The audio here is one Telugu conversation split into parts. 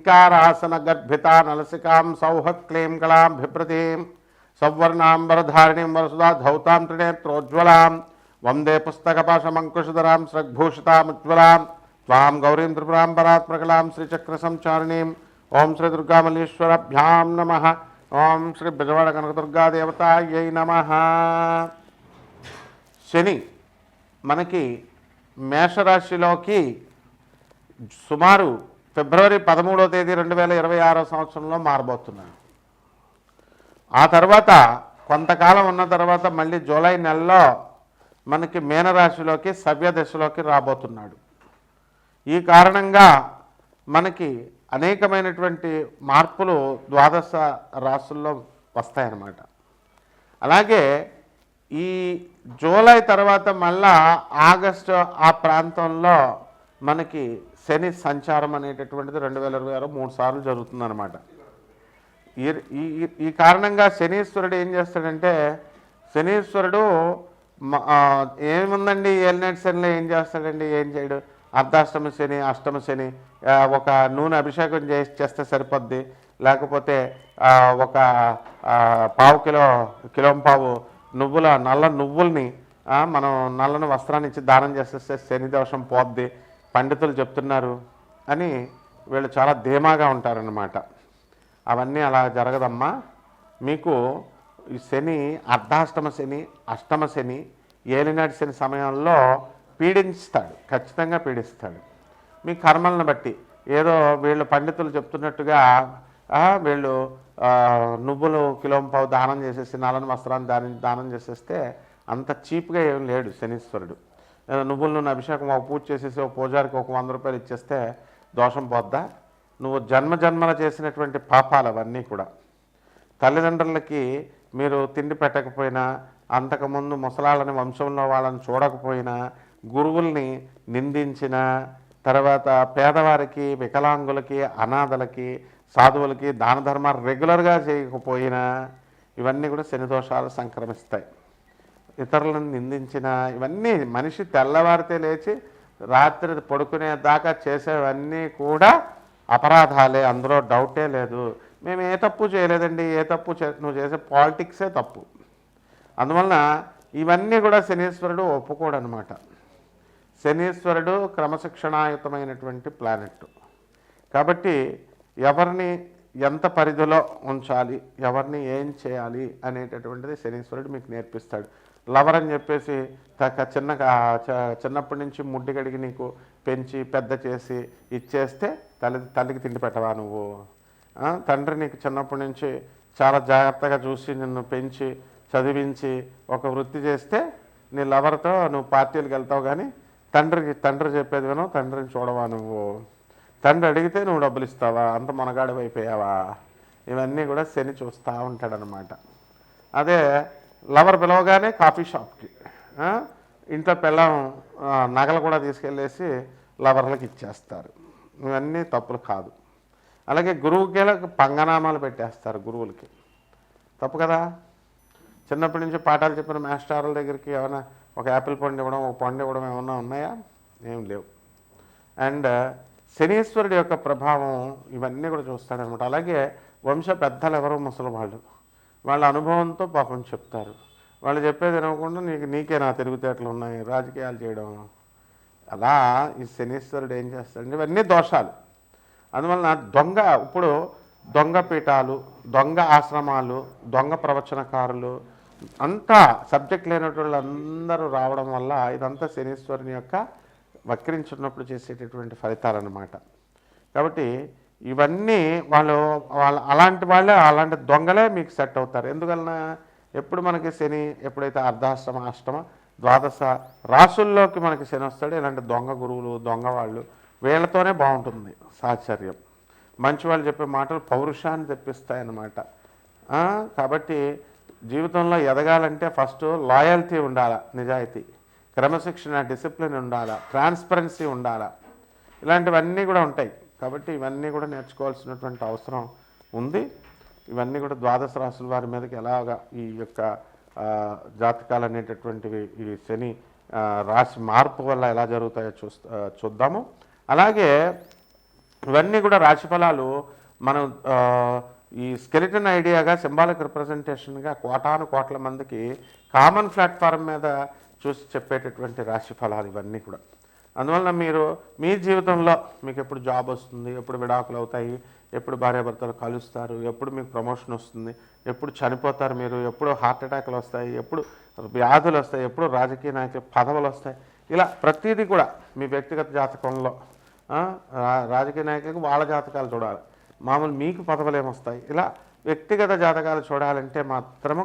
హ్రీంకారాసన గర్భిత నలసికాం సౌహ క్లీం కళాం బిభ్రతీం సౌవర్ణాంబరధారిణీం వరసుదా ధౌతాం త్రినేత్రోజ్వలాం. వందే పుస్తకపాశమంకుశధరాం స్రగ్భూషితాముజ్వలాం త్వాం గౌరీం త్రిపురాం పరాత్మకలాం శ్రీచక్ర సంచారిణీం ఓం శ్రీ దుర్గామల్లేశ్వరభ్యాం నమ. ఓం శ్రీ బిజవాడ కనకదుర్గాదేవతాయై నమ. శని మనకి మేషరాశిలోకి సుమారు ఫిబ్రవరి పదమూడవ తేదీ రెండు వేల ఇరవై ఆరో సంవత్సరంలో మారబోతున్నాను ఆ తర్వాత కొంతకాలం ఉన్న తర్వాత మళ్ళీ జూలై నెలలో మనకి మీనరాశిలోకి సవ్య దశలోకి రాబోతున్నాడు. ఈ కారణంగా మనకి అనేకమైనటువంటి మార్పులు ద్వాదశ రాశుల్లో వస్తాయన్నమాట. అలాగే ఈ జూలై తర్వాత మళ్ళా ఆగస్టు ఆ ప్రాంతంలో మనకి శని సంచారం అనేటటువంటిది రెండు వేల ఇరవై ఆరు మూడు సార్లు జరుగుతుందన్నమాట. ఈ ఈ- ఈ కారణంగా శనీశ్వరుడు ఏం చేస్తాడంటే శనీశ్వరుడు ఏముందండి ఏలినాటి శనిలో ఏం చేస్తాడండి ఏం చేయడు? అర్ధాష్టమ శని అష్టమ శని ఒక నూనె అభిషేకం చేసి చేస్తే సరిపోద్ది. లేకపోతే ఒక పావు కిలో కిలో పావు నువ్వుల నల్ల నువ్వుల్ని మనం నల్లని వస్త్రాన్ని ఇచ్చి దానం చేసేస్తే శని దోషం పోద్ది. పండితులు చెప్తున్నారు అని వీళ్ళు చాలా ధీమాగా ఉంటారన్నమాట. అవన్నీ అలా జరగదమ్మా. మీకు ఈ శని అర్ధాష్టమ శని అష్టమ శని ఏలినాటి శని సమయంలో పీడించుతాడు ఖచ్చితంగా పీడిస్తాడు. మీ కర్మలను బట్టి ఏదో వీళ్ళు పండితులు చెప్తున్నట్టుగా వీళ్ళు నువ్వులు కిలోంపావు దానం చేసేసి నలని వస్త్రాన్ని దానం దానం చేసేస్తే అంత చీప్గా ఏం లేడు శనీశ్వరుడు. నువ్వులు నూనె అభిషేకం ఒక పూజ చేసేసి ఒక పూజారికి ఒక వంద రూపాయలు ఇచ్చేస్తే దోషం పోద్దా? నువ్వు జన్మ జన్మల చేసినటువంటి పాపాలు అవన్నీ కూడా. తల్లిదండ్రులకి మీరు తిండి పెట్టకపోయినా అంతకుముందు ముసలాళ్ళని వంశంలో వాళ్ళని చూడకపోయినా గురువుల్ని నిందించిన తర్వాత పేదవారికి వికలాంగులకి అనాథలకి సాధువులకి దాన ధర్మాలు రెగ్యులర్గా చేయకపోయినా ఇవన్నీ కూడా శని దోషాలు సంక్రమిస్తాయి. ఇతరులను నిందించిన ఇవన్నీ మనిషి తెల్లవారితే లేచి రాత్రి పడుకునే దాకా చేసేవన్నీ కూడా అపరాధాలే. అందులో డౌటే లేదు. మేము ఏ తప్పు చేయలేదండి. ఏ తప్పు నువ్వు చేసే పాలిటిక్సే తప్పు. అందువలన ఇవన్నీ కూడా శనీశ్వరుడు ఒప్పుకోడనమాట శనీశ్వరుడు క్రమశిక్షణాయుతమైనటువంటి ప్లానెట్ కాబట్టి ఎవరిని ఎంత పరిధిలో ఉంచాలి ఎవరిని ఏం చేయాలి అనేటటువంటిది శనీశ్వరుడు మీకు నేర్పిస్తాడు. లవర్ అని చెప్పేసి తక్క చిన్న చిన్నప్పటి నుంచి ముడ్డి కడిగి నీకు పెంచి పెద్ద చేసి ఇచ్చేస్తే తల్లి తల్లికి తిండి పెట్టవా నువ్వు? తండ్రి నీకు చిన్నప్పటి నుంచి చాలా జాగ్రత్తగా చూసి నిన్ను పెంచి చదివించి ఒక వృత్తి చేస్తే నీ లవర్తో నువ్వు పార్టీలకు వెళ్తావు కానీ తండ్రికి తండ్రి చెప్పేది వినో తండ్రిని చూడవా నువ్వు? తండ్రి అడిగితే నువ్వు డబ్బులు ఇస్తావా? అంత మనగాడు అయిపోయావా ఇవన్నీ కూడా శని చూస్తూ ఉంటాడనమాట అదే లవర్ పిలవగానే కాఫీ షాప్కి ఇంట్లో పిల్లం నగలు కూడా తీసుకెళ్ళేసి లవర్లకు ఇచ్చేస్తారు. ఇవన్నీ తప్పులు కాదు. అలాగే గురువుకి పంగనామాలు పెట్టేస్తారు గురువులకి. తప్పు కదా? చిన్నప్పటి నుంచి పాఠాలు చెప్పిన మాస్టర్ల దగ్గరికి ఏమైనా ఒక యాపిల్ పండు ఇవ్వడం ఒక పండు ఇవ్వడం ఏమన్నా ఉన్నాయా? ఏం లేవు. అండ్ శనీశ్వరుడి యొక్క ప్రభావం ఇవన్నీ కూడా చూస్తాడనమాట అలాగే వంశ పెద్దలు ఎవరో ముసలి వాళ్ళు వాళ్ళ అనుభవంతో పాపం చెప్తారు. వాళ్ళు చెప్పేది వినకుండా నీకు నీకే నా తిరుగుతేటలు ఉన్నాయి రాజకీయాలు చేయడం. అలా ఈ శనీశ్వరుడు ఏం చేస్తాడంటే ఇవన్నీ దోషాలు. అందువలన దొంగ ఇప్పుడు దొంగ పీఠాలు దొంగ ఆశ్రమాలు దొంగ ప్రవచనకారులు అంతా సబ్జెక్ట్ లేనటువంటి అందరూ రావడం వల్ల ఇదంతా శనీశ్వరుని యొక్క వక్రించున్నప్పుడు చేసేటటువంటి ఫలితాలన్నమాట. కాబట్టి ఇవన్నీ వాళ్ళు వాళ్ళ అలాంటి వాళ్ళే అలాంటి దొంగలే మీకు సెట్ అవుతారు. ఎందువలన ఎప్పుడు మనకి శని ఎప్పుడైతే అర్ధాష్టమ అష్టమ ద్వాదశ రాసుల్లోకి మనకి శని వస్తాడు ఇలాంటి దొంగ గురువులు దొంగ వాళ్ళు వీళ్ళతోనే బాగుంటుంది సాహచర్యం మంచి వాళ్ళు చెప్పే మాటలు పౌరుషాన్ని తెప్పిస్తాయి అన్నమాట కాబట్టి జీవితంలో ఎదగాలంటే ఫస్ట్ లాయల్టీ ఉండాలి నిజాయితీ. క్రమశిక్షణ డిసిప్లిన్ ఉండాలా? ట్రాన్స్పరెన్సీ ఉండాలా? ఇలాంటివన్నీ కూడా ఉంటాయి. కాబట్టి ఇవన్నీ కూడా నేర్చుకోవాల్సినటువంటి అవసరం ఉంది. ఇవన్నీ కూడా ద్వాదశ రాసుల వారి మీదకి ఎలాగా ఈ యొక్క జాతకాలు అనేటటువంటివి ఈ శని రాశి మార్పు వల్ల ఎలా జరుగుతాయో చూస్తా చూద్దాము. అలాగే ఇవన్నీ కూడా రాశి ఫలాలు మనం ఈ స్కెలిటన్ ఐడియాగా సింబాలిక్ రిప్రజెంటేషన్గా కోటాను కోట్ల మందికి కామన్ ప్లాట్ఫారం మీద చూసి చెప్పేటటువంటి రాశి ఫలాలు ఇవన్నీ కూడా. అందువలన మీరు మీ జీవితంలో మీకు ఎప్పుడు జాబ్ వస్తుంది ఎప్పుడు విడాకులు అవుతాయి ఎప్పుడు భార్యాభర్తలు కలుస్తారు ఎప్పుడు మీకు ప్రమోషన్ వస్తుంది ఎప్పుడు చనిపోతారు మీరు ఎప్పుడు హార్ట్ అటాక్లు వస్తాయి ఎప్పుడు వ్యాధులు వస్తాయి ఎప్పుడు రాజకీయ నాయకులు పదవులు వస్తాయి. ఇలా ప్రతిదీ కూడా మీ వ్యక్తిగత జాతకంలో రా- రాజకీయ నాయకులకు వాళ్ళ జాతకాలు చూడాలి. మామూలు మీకు పదవులు ఏమొస్తాయి? ఇలా వ్యక్తిగత జాతకాలు చూడాలంటే మాత్రము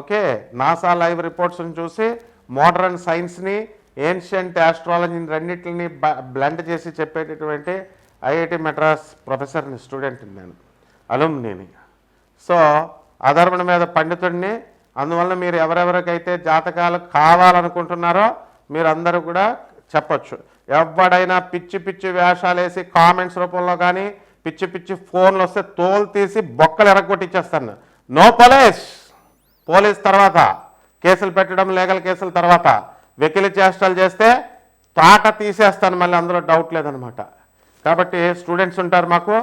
Okay NASA live రిపోర్ట్స్ని చూసి మోడర్న్ సైన్స్ని ఏన్షియంట్ ఆస్ట్రాలజీని రెండింటిని బ్లెండ్ చేసి చెప్పేటటువంటి ఐఐటి మెడ్రాస్ ప్రొఫెసర్ని స్టూడెంట్ని నేను అలుమ్నీని. సో అధర్మణ మీద పండితుడిని అందువల్ల మీరు ఎవరెవరికైతే జాతకాలు కావాలనుకుంటున్నారో మీరు అందరూ కూడా చెప్పచ్చు. ఎవడైనా పిచ్చి పిచ్చి వేషాలు వేసి కామెంట్స్ రూపంలో కానీ పిచ్చి పిచ్చి ఫోన్లు వస్తే తోలు తీసి బొక్కలు ఎరగొట్టిచ్చేస్తాను. నో పోలీస్ పోలీస్ తర్వాత కేసులు పెట్టడం లీగల్ కేసుల తర్వాత వెకిలి చేష్టలు చేస్తే తాట తీసేస్తాను మళ్ళీ అందులో డౌట్ లేదనమాట. కాబట్టి స్టూడెంట్స్ ఉంటారు మాకు.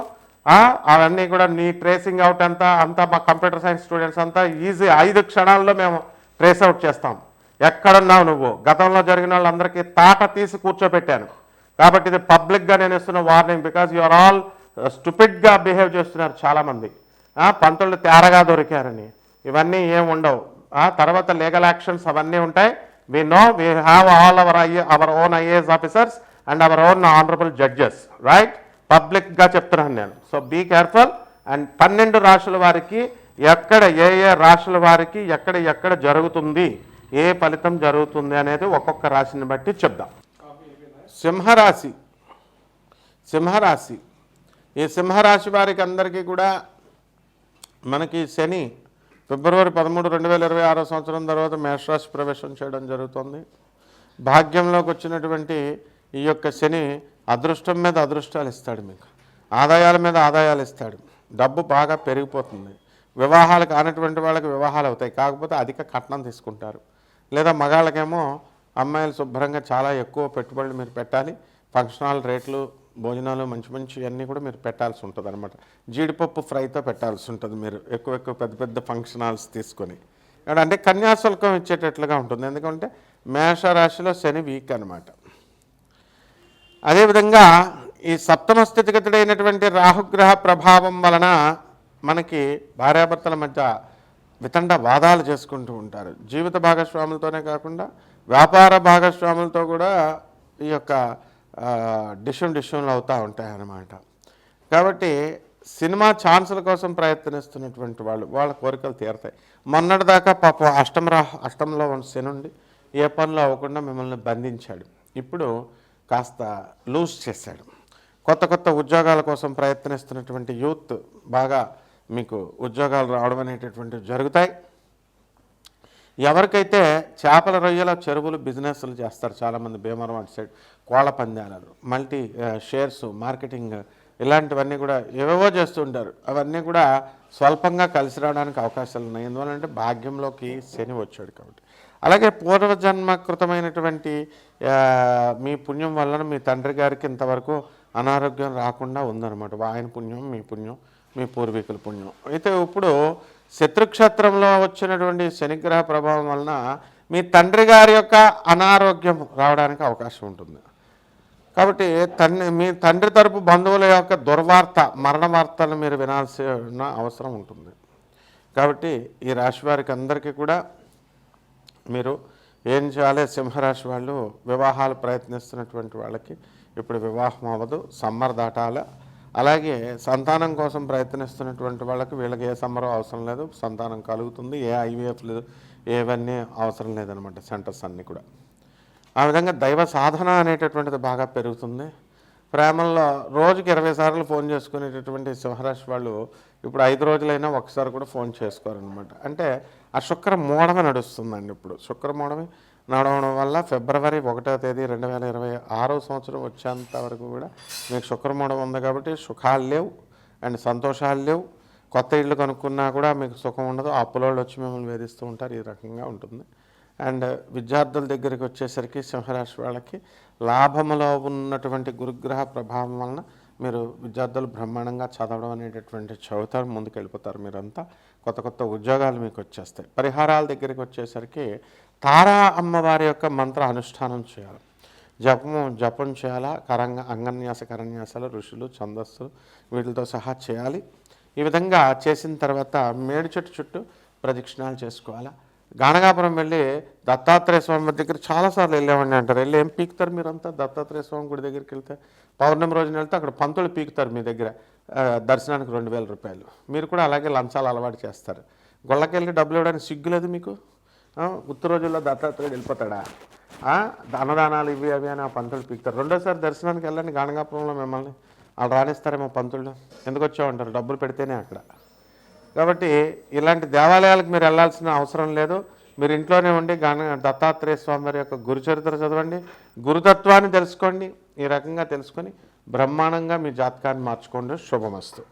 అవన్నీ కూడా నీ ట్రేసింగ్ అవుట్ అంతా అంతా మా కంప్యూటర్ సైన్స్ స్టూడెంట్స్ అంతా ఈజీ ఐదు క్షణాల్లో మేము ట్రేస్ అవుట్ చేస్తాం. ఎక్కడున్నావు నువ్వు? గతంలో జరిగిన వాళ్ళందరికీ తాట తీసి కూర్చోబెట్టాను కాబట్టి ఇది పబ్లిక్గా నేను ఇస్తున్న warning because you are all స్టూపిడ్గా behave చేస్తున్నారు చాలామంది. పంతులు తేరగా దొరికారని. ఇవన్నీ ఏం ఉండవు. ఆ తర్వాత లీగల్ యాక్షన్స్ అవన్నీ ఉంటాయి. We know we have all our I our own I A S officers and our own honourable judges right పబ్లిక్గా చెప్తున్నాను నేను. సో బీ కేర్ఫుల్ అండ్ పన్నెండు రాశుల వారికి ఎక్కడ ఏ ఏ రాశుల వారికి ఎక్కడ ఎక్కడ జరుగుతుంది ఏ ఫలితం జరుగుతుంది అనేది ఒక్కొక్క రాశిని బట్టి చెప్దాం. సింహరాశి. సింహరాశి. ఈ సింహరాశి వారికి అందరికీ కూడా మనకి శని ఫిబ్రవరి పదమూడు రెండు వేల ఇరవై ఆరో సంవత్సరం తర్వాత మేషరాశి ప్రవేశం చేయడం జరుగుతుంది. భాగ్యంలోకి వచ్చినటువంటి ఈ యొక్క శని అదృష్టం మీద అదృష్టాలు ఇస్తాడు మీకు. ఆదాయాల మీద ఆదాయాలు ఇస్తాడు. డబ్బు బాగా పెరిగిపోతుంది. వివాహాలు కానటువంటి వాళ్ళకి వివాహాలు అవుతాయి. కాకపోతే అధిక కట్నం తీసుకుంటారు. లేదా మగాళ్ళకేమో అమ్మాయిలు శుభ్రంగా చాలా ఎక్కువ పెట్టుబడులు మీరు పెట్టాలి. ఫంక్షన్ హాల్ రేట్లు భోజనాలు మంచి మంచి అన్నీ కూడా మీరు పెట్టాల్సి ఉంటుంది అనమాట జీడిపప్పు ఫ్రైతో పెట్టాల్సి ఉంటుంది మీరు. ఎక్కువ ఎక్కువ పెద్ద పెద్ద ఫంక్షన్ హాల్స్ తీసుకొని అంటే కన్యాశుల్కం ఇచ్చేటట్లుగా ఉంటుంది. ఎందుకంటే మేషరాశిలో శని వీక్ అనమాట అదేవిధంగా ఈ సప్తమ స్థితిగతుడైనటువంటి రాహుగ్రహ ప్రభావం వలన మనకి భార్యాభర్తల మధ్య వితండ వాదాలు చేసుకుంటూ ఉంటారు. జీవిత భాగస్వాములతోనే కాకుండా వ్యాపార భాగస్వాములతో కూడా ఈ యొక్క డిషం డిషన్లు అవుతూ ఉంటాయి అన్నమాట కాబట్టి సినిమా ఛాన్సుల కోసం ప్రయత్నిస్తున్నటువంటి వాళ్ళు వాళ్ళ కోరికలు తీరతాయి. మొన్నటిదాకా పాపం అష్టమరా అష్టంలో ఉన్న శనుండి ఏ పనులు అవ్వకుండా మిమ్మల్ని బంధించాడు. ఇప్పుడు కాస్త లూజ్ చేశాడు. కొత్త కొత్త ఉద్యోగాల కోసం ప్రయత్నిస్తున్నటువంటి యూత్ బాగా మీకు ఉద్యోగాలు రావడం అనేటటువంటివి జరుగుతాయి. ఎవరికైతే చేపల రొయ్యల చెరువులు బిజినెస్లు చేస్తారు చాలామంది భీమవరం అటు సైడ్ కోళ్ళ పందాలు మల్టీ షేర్స్ మార్కెటింగ్ ఇలాంటివన్నీ కూడా ఏవేవో చేస్తుంటారు అవన్నీ కూడా స్వల్పంగా కలిసి రావడానికి అవకాశాలు ఉన్నాయి. ఎందువల్లంటే భాగ్యంలోకి శని వచ్చాడు కాబట్టి. అలాగే పూర్వజన్మకృతమైనటువంటి మీ పుణ్యం వలన మీ తండ్రి గారికి ఇంతవరకు అనారోగ్యం రాకుండా ఉందన్నమాట. ఆయన పుణ్యం మీ పుణ్యం మీ పూర్వీకుల పుణ్యం. అయితే ఇప్పుడు శత్రుక్షేత్రంలో వచ్చినటువంటి శనిగ్రహ ప్రభావం వలన మీ తండ్రి గారి యొక్క అనారోగ్యం రావడానికి అవకాశం ఉంటుంది. కాబట్టి తండ్రి మీ తండ్రి తరపు బంధువుల యొక్క దుర్వార్త మరణ వార్తలు మీరు వినాల్సిన అవసరం ఉంటుంది. కాబట్టి ఈ రాశి వారికి అందరికీ కూడా మీరు ఏం చేయాలి సింహరాశి వాళ్ళు వివాహాలు ప్రయత్నిస్తున్నటువంటి వాళ్ళకి ఇప్పుడు వివాహం అవ్వదు సమ్మర్ దాటాల. అలాగే సంతానం కోసం ప్రయత్నిస్తున్నటువంటి వాళ్ళకి వీళ్ళకి ఏ సమ్మరం అవసరం లేదు సంతానం కలుగుతుంది ఏ ఐవీఎఫ్ లేదు ఏవన్నీ అవసరం లేదనమాట సెంటర్స్ అన్నీ కూడా. ఆ విధంగా దైవ సాధన అనేటటువంటిది బాగా పెరుగుతుంది. ప్రేమల్లో రోజుకి ఇరవై సార్లు ఫోన్ చేసుకునేటటువంటి సింహరాశి వాళ్ళు ఇప్పుడు ఐదు రోజులైనా ఒకసారి కూడా ఫోన్ చేసుకోరనమాట అంటే ఆ శుక్ర మూడమే నడుస్తుందండి ఇప్పుడు. శుక్ర మూడమే నడవడం వల్ల ఫిబ్రవరి ఒకటో తేదీ రెండు వేల ఇరవై ఆరో సంవత్సరం వచ్చేంత వరకు కూడా మీకు శుక్రమూఢం ఉంది కాబట్టి సుఖాలు లేవు అండ్ సంతోషాలు లేవు. కొత్త ఇళ్ళు కనుక్కున్నా కూడా మీకు సుఖం ఉండదు. అప్పులోళ్ళు వచ్చి మిమ్మల్ని వేధిస్తూ ఉంటారు. ఈ రకంగా ఉంటుంది. అండ్ విద్యార్థుల దగ్గరికి వచ్చేసరికి సింహరాశి వాళ్ళకి లాభములో ఉన్నటువంటి గురుగ్రహ ప్రభావం వలన మీరు విద్యార్థులు బ్రహ్మాండంగా చదవడం అనేటటువంటి చదువుతారు ముందుకు వెళ్ళిపోతారు మీరంతా. కొత్త కొత్త ఉద్యోగాలు మీకు వచ్చేస్తాయి. పరిహారాల దగ్గరికి వచ్చేసరికి తారా అమ్మవారి యొక్క మంత్ర అనుష్ఠానం చేయాలి. జపము జపం చేయాలా? కరంగ అంగన్యాస కరన్యాసాలు ఋషులు ఛందస్సులు వీటితో సహా చేయాలి. ఈ విధంగా చేసిన తర్వాత మేడి చెట్టు చుట్టూ ప్రదక్షిణాలు చేసుకోవాలా? గానగాపురం వెళ్ళి దత్తాత్రేయ స్వామి దగ్గర చాలాసార్లు వెళ్ళామండి అంటారు. వెళ్ళి ఏం పీకుతారు మీరంతా? దత్తాత్రేయ స్వామి గుడి దగ్గరికి వెళ్తే పౌర్ణమి రోజున వెళ్తే అక్కడ పంతులు పీకుతారు మీ దగ్గర. దర్శనానికి రెండు వేల రూపాయలు. మీరు కూడా అలాగే లంచాలు అలవాటు చేస్తారు. గొళ్ళకెళ్ళి డబ్బులు ఇవ్వడానికి సిగ్గులేదు మీకు? ఉత్తర రోజుల్లో దత్తాత్రేయుడు వెళ్ళిపోతాడా? అన్నదానాలు ఇవి అవి అని ఆ పంతులు పీకుతారు. రెండోసారి దర్శనానికి వెళ్ళండి గానగాపురంలో మిమ్మల్ని వాళ్ళు రాణిస్తారేమో పంతులు. ఎందుకు వచ్చామంటారు డబ్బులు పెడితేనే అక్కడ. కాబట్టి ఇలాంటి దేవాలయాలకు మీరు వెళ్ళాల్సిన అవసరం లేదు. మీరు ఇంట్లోనే ఉండి గాన దత్తాత్రేయ స్వామి వారి యొక్క గురుచరిత్ర చదవండి గురుతత్వాన్ని తెలుసుకోండి ఈ రకంగా తెలుసుకొని బ్రహ్మాండంగా మీ జాతకాన్ని మార్చుకోండి. శుభమస్తు.